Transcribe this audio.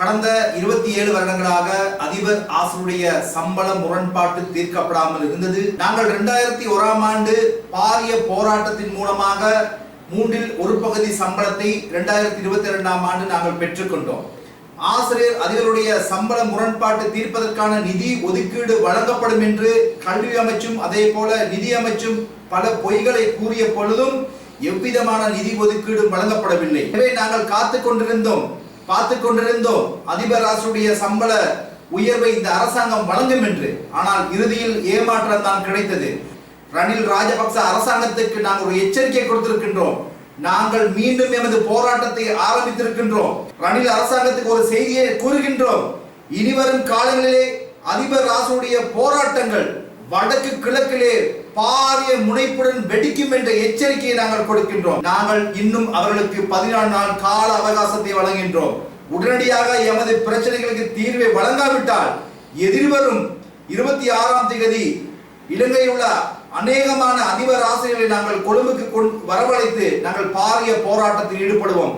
கடந்த இருபத்தி ஏழு வருடங்களாக அதிபர் ஆசருடைய சம்பள முரண்பாட்டு தீர்க்கப்படாமல் இருந்தது. நாங்கள் இரண்டாயிரத்தி ஓராம் ஆண்டு பாரிய போராட்டத்தின் மூலமாக மூன்றில் ஒரு பகுதி சம்பளத்தை இரண்டாயிரத்தி இருபத்தி இரண்டாம் ஆண்டு நாங்கள் பெற்றுக்கொண்டோம். ஆசிரியர் அதிபருடைய சம்பள முரண்பாட்டு தீர்ப்பதற்கான நிதி ஒதுக்கீடு வழங்கப்படும் என்று கல்வி அமைச்சும் அதே போல நிதி அமைச்சும் பல பொய்களை கூறிய பொழுதும் எவ்விதமான நிதி ஒதுக்கீடு வழங்கப்படவில்லை. எனவே நாங்கள் காத்து கொண்டிருந்தோம் பார்த்து கொண்டிருந்தோம். அதிபர் அரசுடைய சம்பள உயர்வை இந்த அரசாங்கம் வழங்கும் என்று. ஆனால் இறுதியில் ஏமாற்றம் தான் கிடைத்தது. ரணில் ராஜபக்ச அரசாங்கத்துக்கு நாங்கள் ஒரு எச்சரிக்கை கொடுத்திருக்கின்றோம். நாங்கள் மீண்டும் எமது போராட்டத்தை ஆரம்பித்திருக்கின்றோம். ரணில் அரசாங்கத்துக்கு ஒரு செய்தியை கூறுகின்றோம். இனிவரும் காலங்களிலே அதிபர் ராசுடைய போராட்டங்கள் வடக்கு கிழக்கிலே பாரிய முனைப்புடன் வெடிக்கும் என்ற எச்சரிக்கையை நாங்கள் கொடுக்கின்றோம். நாங்கள் இன்னும் அவர்களுக்கு பதினாலு நாள் கால அவகாசத்தை வழங்குகின்றோம். உடனடியாக எமது பிரச்சனைகளுக்கு தீர்வை வழங்காவிட்டால் எதிர்வரும் இருபத்தி ஆறாம் தேதி இலங்கையில் உள்ள அநேகமான அதிபர் ஆசிரியர்களை நாங்கள் கொழும்புக்கு கொண்டு வரவழைத்து நாங்கள் பாரிய போராட்டத்தில் ஈடுபடுவோம்.